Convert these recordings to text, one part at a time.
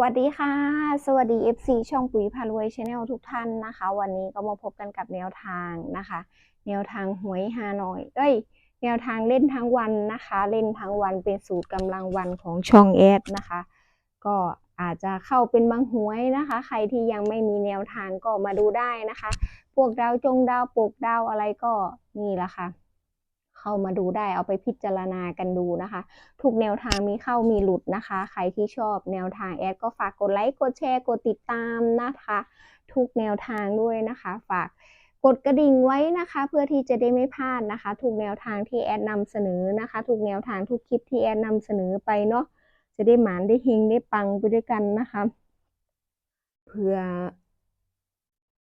วัสดีค่ะ สวัสดี FC ช่องปุ๋ยพารวยชาแนลทุกท่านนะคะ วันนี้ก็มาพบกันกับแนวทางนะคะ แนวทางหวยฮานอยเอ้ยแนวทางเล่นทั้งวันนะคะ เล่นทั้งวันเป็นสูตรกำลังวันของช่องแอดนะคะ ก็อาจจะเข้าเป็นบางหวยนะคะ ใครที่ยังไม่มีแนวทางก็มาดูได้นะคะ พวกดาวจงดาวปลูกดาวอะไรก็นี่แหละค่ะ เข้ามาดูได้เอาไปพิจารณากันดูนะคะ ทุกแนวทางมีเข้ามีหลุดนะคะ ใครที่ชอบแนวทางแอดก็ฝากกดไลค์กดแชร์กดติดตามนะคะ ทุกแนวทางด้วยนะคะ ฝากกดกระดิ่งไว้นะคะ เพื่อที่จะได้ไม่พลาดนะคะ ทุกแนวทางที่แอดนำเสนอนะคะ ทุกแนวทางทุกคลิปที่แอดนำเสนอไปเนาะจะได้หมานได้เฮงได้ปังไปด้วยกันนะคะเพื่อ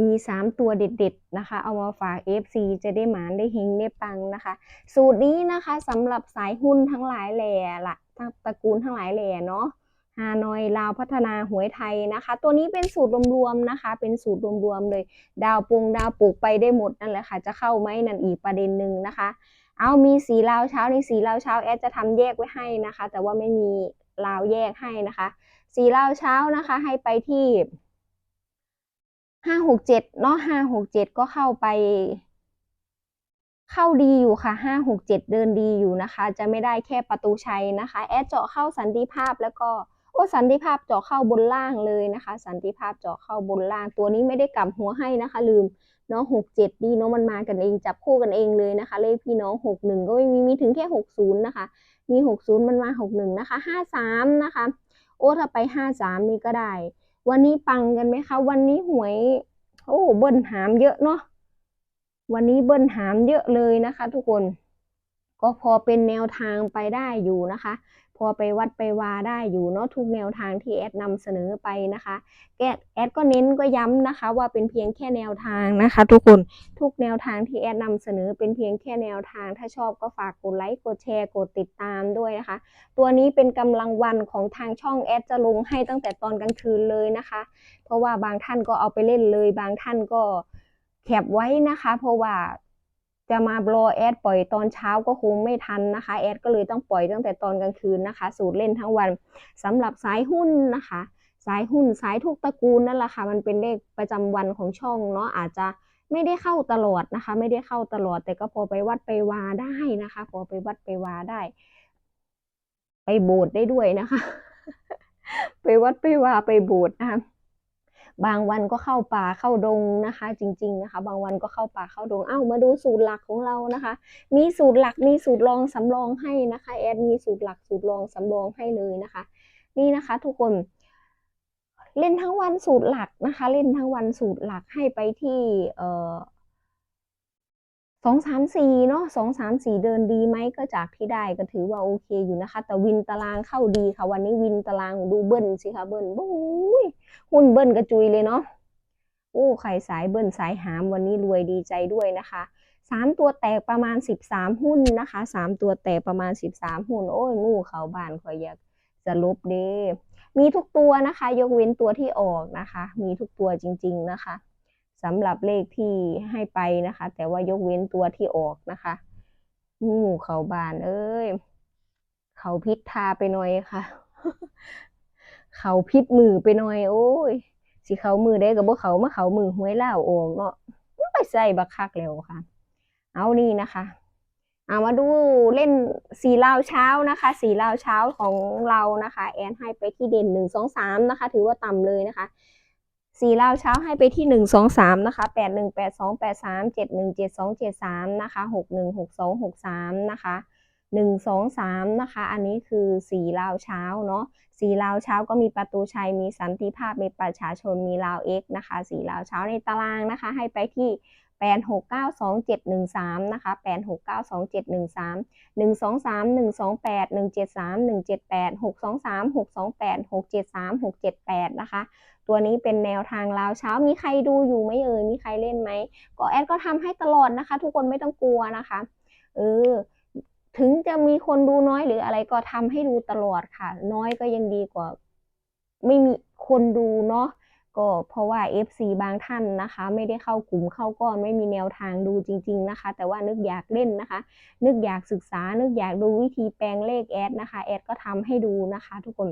มีสามตัวเด็ดๆนะคะ เอามาฝาก FC จะได้หมานได้เฮงได้ปังนะคะ สูตรนี้นะคะสำหรับสายหุ้นทั้งหลายแหล่ละตระกูลทั้งหลายแหล่เนาะฮานอยลาวพัฒนาหวยไทยนะคะ ตัวนี้เป็นสูตรรวมๆนะคะ เป็นสูตรรวมๆเลย ดาวปรุงดาวปลูกไปได้หมดนั่นแหละค่ะ จะเข้าไหมนั่นอีกประเด็นหนึ่งนะคะ เอามีสีลาวเช้าในสีลาวเช้าแอดจะทำแยกไว้ให้นะคะ แต่ว่าไม่มีลาวแยกให้นะคะ สีลาวเช้านะคะให้ไปที่ ห้าหกเจ็ดเนาะห้าหกเจ็ดก็เข้าไป เข้าดีอยู่ค่ะห้าหกเจ็ดเดินดีอยู่นะคะ จะไม่ได้แค่ประตูชัยนะคะ แอดเจาะเข้าสันติภาพแล้วก็โอ้สันติภาพเจาะเข้าบนล่างเลยนะคะ สันติภาพเจาะเข้าบนล่างตัวนี้ไม่ได้กลับหัวให้นะคะ ลืมเนาะหกเจ็ดดีเนาะมันมากันเองจับคู่กันเองเลยนะคะ เลขพี่น้องหกหนึ่งก็ไม่มีมีถึงแค่หกศูนย์นะคะ มีหกศูนย์มันมาหกหนึ่งนะคะห้าสามนะคะ โอ้ถ้าไปห้าสามนี่ก็ได้ วันนี้ปังกันไหมคะ วันนี้หวย โอ้เบิ้ลหามเยอะเนาะวันนี้เบิ้ลหามเยอะเลยนะคะ ทุกคน ก็พอเป็นแนวทางไปได้อยู่นะคะ อไปวัดไปวาได้อยู่เนาะทุกแนวทางที่แอดนำเสนอไปนะคะแกแอดก็เน้นก็ย้ำนะคะ ว่าเป็นเพียงแค่แนวทางนะคะ ทุกคนทุกแนวทางที่แอดนำเสนอเป็นเพียงแค่แนวทาง ถ้าชอบก็ฝากกดไลค์กดแชร์กดติดตามด้วยนะคะ ตัวนี้เป็นกำลังวันของทางช่องแอดจะลงให้ตั้งแต่ตอนกลางคืนเลยนะคะ เพราะว่าบางท่านก็เอาไปเล่นเลย บางท่านก็แคปไว้นะคะ เพราะว่า จะมาบลอแอดปล่อยตอนเช้าก็คงไม่ทันนะคะแอดก็เลยต้องปล่อยตั้งแต่ตอนกลางคืนนะคะ สูตรเล่นทั้งวันสำหรับสายหุ้นนะคะ สายหุ้นสายทุกตระกูลนั่นแหละค่ะ มันเป็นเลขประจำวันของช่องเนาะอาจจะไม่ได้เข้าตลอดนะคะ ไม่ได้เข้าตลอด แต่ก็พอไปวัดไปวาได้นะคะ พอไปวัดไปวาได้ ไปโบสถ์ได้ด้วยนะคะ ไปวัดไปวาไปโบสถ์นะคะ บางวันก็เข้าป่าเข้าดงนะคะ จริง ๆนะคะ บางวันก็เข้าป่าเข้าดงเอ้ามาดูสูตรหลักของเรานะคะ มีสูตรหลักมีสูตรรองสำรองให้นะคะแอดมีสูตรหลักสูตรรองสำรองให้เลยนะคะ นี่นะคะทุกคนเล่นทั้งวันสูตรหลักนะคะ เล่นทั้งวันสูตรหลักให้ไปที่เอ่อ สองสามสี่เนาะสองสามสี่เดินดีไหมก็จากที่ได้ก็ถือว่าโอเคอยู่นะคะ แต่วินตารางเข้าดีค่ะ วันนี้วินตารางดูเบิ้ลสิคะเบิ้ลโอ้ยหุ้นเบิ้ลกระจุยเลยเนาะโอ้ใครสายเบิ้ลสายหามวันนี้รวยดีใจด้วยนะคะสามตัวแตกประมาณสิบสามหุ้นนะคะสามตัวแตกประมาณสิบสามหุ้น โอ้ยงูเขาบานคอยอยากจะลบเด้มีทุกตัวนะคะ ยกเว้นตัวที่ออกนะคะ มีทุกตัวจริง ๆนะคะ สำหรับเลขที่ให้ไปนะคะ แต่ว่ายกเว้นตัวที่ออกนะคะงูเขาบาน เอ้ย เขาพิษทาไปหน่อยค่ะ เขาพิษมือไปหน่อย โอ้ยสิเขามือได้กับบ่เขามาเขามือห้วยเล่าวออกเนาะมันไปใส่บักคักแล้วค่ะ เอานี่นะคะเอามาดูเล่นสีลาวเช้านะคะ สีลาวเช้าของเรานะคะ แอนให้ไปที่เด่นหนึ่งสองสามนะคะ ถือว่าต่ำเลยนะคะ สี่ลาวเช้าให้ไปที่หนึ่งสองสามนะคะแปดหนึ่งแปดสองแปดสามเจ็ดหนึ่งเจ็ดสองเจ็ดสามนะคะหกหนึ่งหกสองหกสามนะคะหนึ่งสองสามนะคะ อันนี้คือสี่ลาวเช้าเนาะสี่ลาวเช้าก็มีประตูชัยมีสันติภาพมีประชาชนมีลาวเอ็กนะคะสี่ลาวเช้าในตารางนะคะ ให้ไปที่ แปดหกเก้าสองเจ็ดหนึ่งสามนะคะแปดหกเก้าสองเจ็ดหนึ่งสามหนึ่งสองสามหนึ่งสองแปดหนึ่งเจ็ดสามหนึ่งเจ็ดแปดหกสองสามหกสองแปดหกเจ็ดสามหกเจ็ดแปดนะคะ ตัวนี้เป็นแนวทางลาวเช้ามีใครดูอยู่ไหมเอ่ยมีใครเล่นไหมก็แอดก็ทำให้ตลอดนะคะ ทุกคนไม่ต้องกลัวนะคะเออถึงจะมีคนดูน้อยหรืออะไรก็ทำให้ดูตลอดค่ะ น้อยก็ยังดีกว่า ไม่มีคนดูเนาะ ก็เพราะว่า FC บางท่านนะคะ ไม่ได้เข้ากลุ่มเข้าก้อนไม่มีแนวทางดูจริง ๆนะคะ แต่ว่านึกอยากเล่นนะคะ นึกอยากศึกษา นึกอยากดูวิธีแปลงเลขแอดนะคะแอดก็ทำให้ดูนะคะ ทุกคน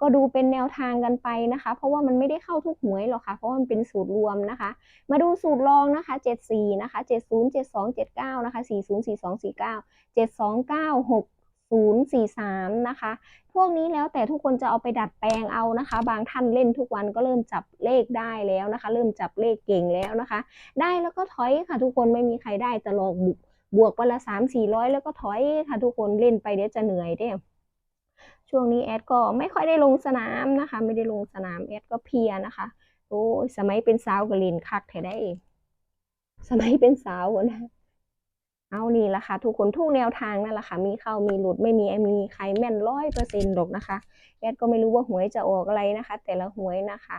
ก็ดูเป็นแนวทางกันไปนะคะ เพราะว่ามันไม่ได้เข้าทุกหวยหรอกค่ะเพราะมันเป็นสูตรรวมนะคะ มาดูสูตรรองนะคะ 74 นะคะ 70 72 79 นะคะ 40 42 49 729 6 043 นะคะ พวกนี้แล้วแต่ทุกคนจะเอาไปดัดแปลงเอานะคะ บางท่านเล่นทุกวันก็เริ่มจับเลขได้แล้วนะคะ เริ่มจับเลขเก่งแล้วนะคะ ได้แล้วก็ถอยค่ะ ทุกคนไม่มีใครได้จะลอกบุกบวกวันละสามสี่ร้อยแล้วก็ถอยค่ะ ทุกคนเล่นไปเดี๋ยวจะเหนื่อยเด้ช่วงนี้แอดก็ไม่ค่อยได้ลงสนามนะคะ ไม่ได้ลงสนามแอดก็เพียนะคะโอ้ยสมัยเป็นสาวก็เล่นคักแท้ได้เองสมัยเป็นสาวนะ เอานี่ละค่ะทุกคนทุกแนวทางนั่นแหละค่ะมีเข้ามีหลุดไม่มีมีใครแม่นร้อยเปอร์เซ็นต์หรอกนะคะแอดก็ไม่รู้ว่าหวยจะออกอะไรนะคะ แต่ละหวยนะคะ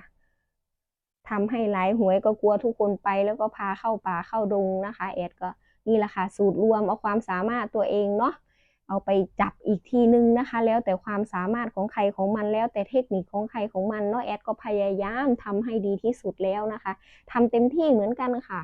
ทำให้หลายหวยก็กลัวทุกคนไปแล้วก็พาเข้าป่าเข้าดงนะคะแอดก็นี่แหละค่ะสูตรรวมเอาความสามารถตัวเองเนาะเอาไปจับอีกทีนึงนะคะ แล้วแต่ความสามารถของใครของมันแล้วแต่เทคนิคของใครของมันเนาะแอดก็พยายามทำให้ดีที่สุดแล้วนะคะทำเต็มที่เหมือนกันค่ะ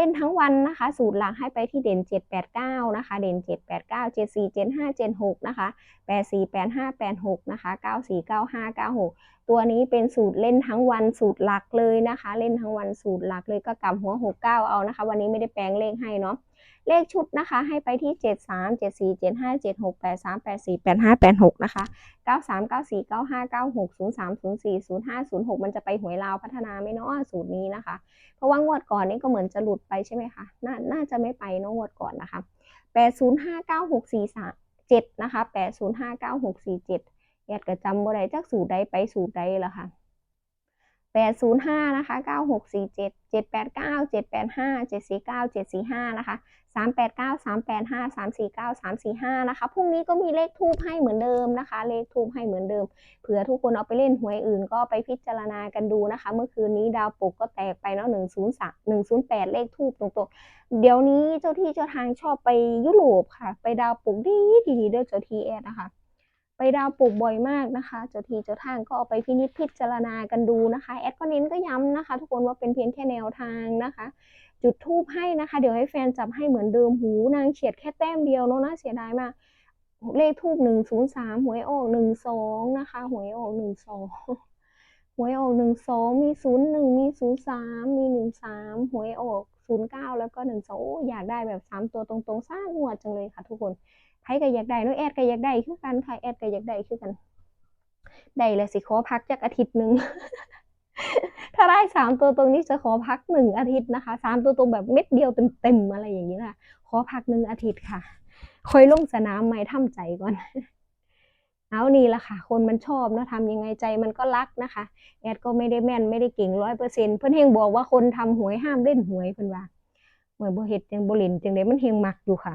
เล่นทั้งวันนะคะ สูตรหลักให้ไปที่เด่น 789 นะคะ เด่น 789 74 75 76 นะคะ 84 85 86 นะคะ 94 95 96 ตัวนี้เป็นสูตรเล่นทั้งวันสูตรหลักเลยนะคะ เล่นทั้งวันสูตรหลักเลยก็กลับหัว 69 เอานะคะ วันนี้ไม่ได้แปลงเลขให้เนาะ เลขชุดนะคะ ให้ไปที่ 73 74 75 76 83 84 85 86 นะคะ 93 94 95 96 03 04 05 06 มันจะไปหวยลาวพัฒนาไม่เนาะสูตรนี้นะคะ เพราะว่างวดก่อนนี่ก็เหมือนจะหลุดไปใช่ไหมคะนน่าจะไม่ไปเนอะงวดก่อนนะคะ 8059647 นะคะ 8059647แอดก็จำบ่ได้จากสูตรใดไปสูตรใดแล้วค่ะ 805 นะคะ 9647 789 785 749 745 นะคะ 389 385 349 345 นะคะ พรุ่งนี้ก็มีเลขทูบให้เหมือนเดิมนะคะ เลขทูบให้เหมือนเดิม เผื่อทุกคนเอาไปเล่นหวยอื่นก็ไปพิจารณากันดูนะคะ เมื่อคืนนี้ดาวปกก็แตกไปเนาะ103 108 เลขทูบตรงๆ เดี๋ยวนี้เจ้าที่เจ้าทางชอบไปยุโรปค่ะ ไปดาวปกดีดีด้อเจ้าที่แอดนะคะ ไปดาวปลูกบ่อยมากนะคะเจ้าทีเจ้าทางก็เอาไปพินิจพิจารณากันดูนะคะแอดก็เน้นก็ย้ำนะคะ ทุกคนว่าเป็นเพียงแค่แนวทางนะคะ จุดทูบให้นะคะ เดี๋ยวให้แฟนจับให้เหมือนเดิมหูนางเฉียดแค่แต้มเดียวเนาะน่าเสียดายมากเลขทูบหนึ่งศูนย์สามหวยออกหนึ่งสองนะคะหวยออกหนึ่งสองหวยออกหนึ่งสองมีศูนย์หนึ่งมีศูนย์สามมีหนึ่งสามหวยออกศูนย์เก้าแล้วก็หนึ่งสองอยากได้แบบสามตัวตรงๆสร้างหัวดจังเลยค่ะทุกคน ใครก็อยากได้น้องแอดก็อยากได้คือกันค่ะแอดก็อยากได้คือกันได้เลยสิขอพักจากอาทิตย์หนึ่งถ้าได้สามตัวตรงนี้จะขอพักหนึ่งอาทิตย์นะคะสามตัวตรงแบบเม็ดเดียวเต็มๆอะไรอย่างนี้นะคะขอพักหนึ่งอาทิตย์ค่ะคอยลงสนามไม่ทำใจก่อนเอานี่ละค่ะ คนมันชอบเนาะทำยังไงใจมันก็รักนะคะ แอดก็ไม่ได้แม่นไม่ได้เก่งร้อยเปอร์เซ็นเพื่อนเฮงบอกว่าคนทำหวยห้ามเล่นหวยเพื่อนว่าเหมือนบ่เฮ็ดจังบ่เล่นจังไดมันเฮงมักอยู่ค่ะ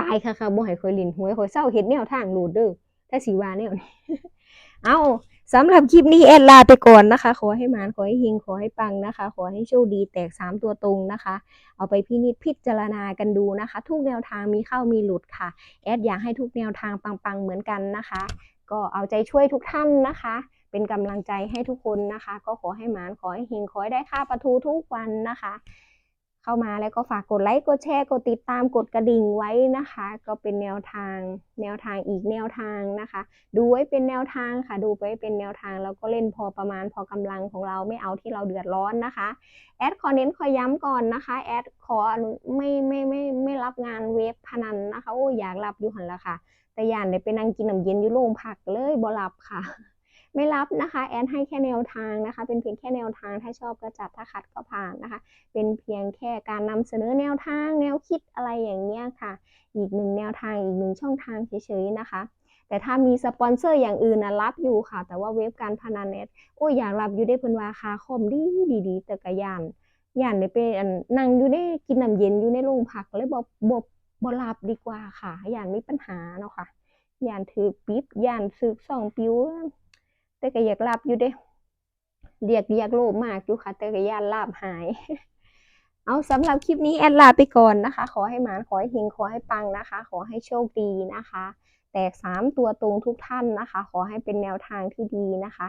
ตายค่ะค่ะบ่ให้คอยล่นหวยคอยเศร้าเฮ็ดแนวทางโหลดเด้อถ้าสิว่าแนวนี้เอาสำหรับคลิปนี้แอดลาไปก่อนนะคะ ขอให้มานขอให้เฮงขอให้ปังนะคะ ขอให้โชคดีแตกสามตัวตรงนะคะ เอาไปพินิจพิจารณากันดูนะคะ ทุกแนวทางมีเข้ามีหลุดค่ะ แอดอยากให้ทุกแนวทางปังๆเหมือนกันนะคะ ก็เอาใจช่วยทุกท่านนะคะ เป็นกำลังใจให้ทุกคนนะคะ ก็ขอให้มานขอให้เฮงขอให้ได้ค่าประทูทุกวันนะคะ เข้ามาแล้วก็ฝากกดไลค์กดแชร์กดติดตามกดกระดิ่งไว้นะคะ ก็เป็นแนวทางแนวทางอีกแนวทางนะคะ ดูไว้เป็นแนวทางค่ะ ดูไว้เป็นแนวทางแล้วก็เล่นพอประมาณพอกำลังของเราไม่เอาที่เราเดือดร้อนนะคะแอดขอเน้นขอย้ำก่อนนะคะแอดขออนุไม่ไม่ไม่ไม่รับงานเว็บพนันนะคะโอ้อยากรับอยู่หันละค่ะ แต่ยานได้ไปนั่งกินน้ำเย็นอยู่โรงพักเลยบ่รับค่ะ ไม่รับนะคะแอนให้แค่แนวทางนะคะ เป็นเพียงแค่แนวทางถ้าชอบก็จัดถ้าขัดก็ผ่านนะคะ เป็นเพียงแค่การนำเสนอแนวทาง แนวคิดอะไรอย่างเงี้ยค่ะ อีกหนึ่งแนวทางอีกหนึ่งช่องทางเฉยๆนะคะ แต่ถ้ามีสปอนเซอร์อย่างอื่นนะรับอยู่ค่ะ แต่ว่าเว็บการพนันเน็ตโอ้ยอยากรับอยู่ได้เพิ่นว่าคาคมดีดีดีแต่กะยานยานได้ไปนั่งอยู่ได้กินน้ำเย็นอยู่ในโรงพักเลยบ่บ่บ่รับดีกว่าค่ะยานมีปัญหาเนาะค่ะยานถือปิดยานสึกสองปิ้ว แต่ก็อยากลับอยู่เด้เรียกเรียกโลภมากอยู่ค่ะแต่ก็ย่านลาบหาย เอาสำหรับคลิปนี้แอดลาไปก่อนนะคะ ขอให้หมานขอให้เฮงขอให้ปังนะคะ ขอให้โชคดีนะคะ แตกสามตัวตรงทุกท่านนะคะ ขอให้เป็นแนวทางที่ดีนะคะ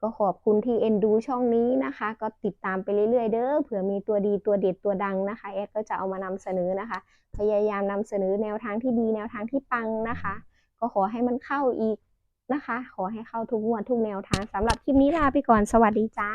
ก็ขอบคุณที่เอ็นดูช่องนี้นะคะ ก็ติดตามไปเรื่อยๆ เด้อเผื่อมีตัวดีตัวเด็ดตัวดังนะคะแอดก็จะเอามานำเสนอนะคะ พยายามนำเสนอแนวทางที่ดีแนวทางที่ปังนะคะ ก็ขอให้มันเข้าอีก นะคะ ขอให้เข้าทุกงวดทุกแนวทางสำหรับคลิปนี้ลาไปก่อนสวัสดีจ้า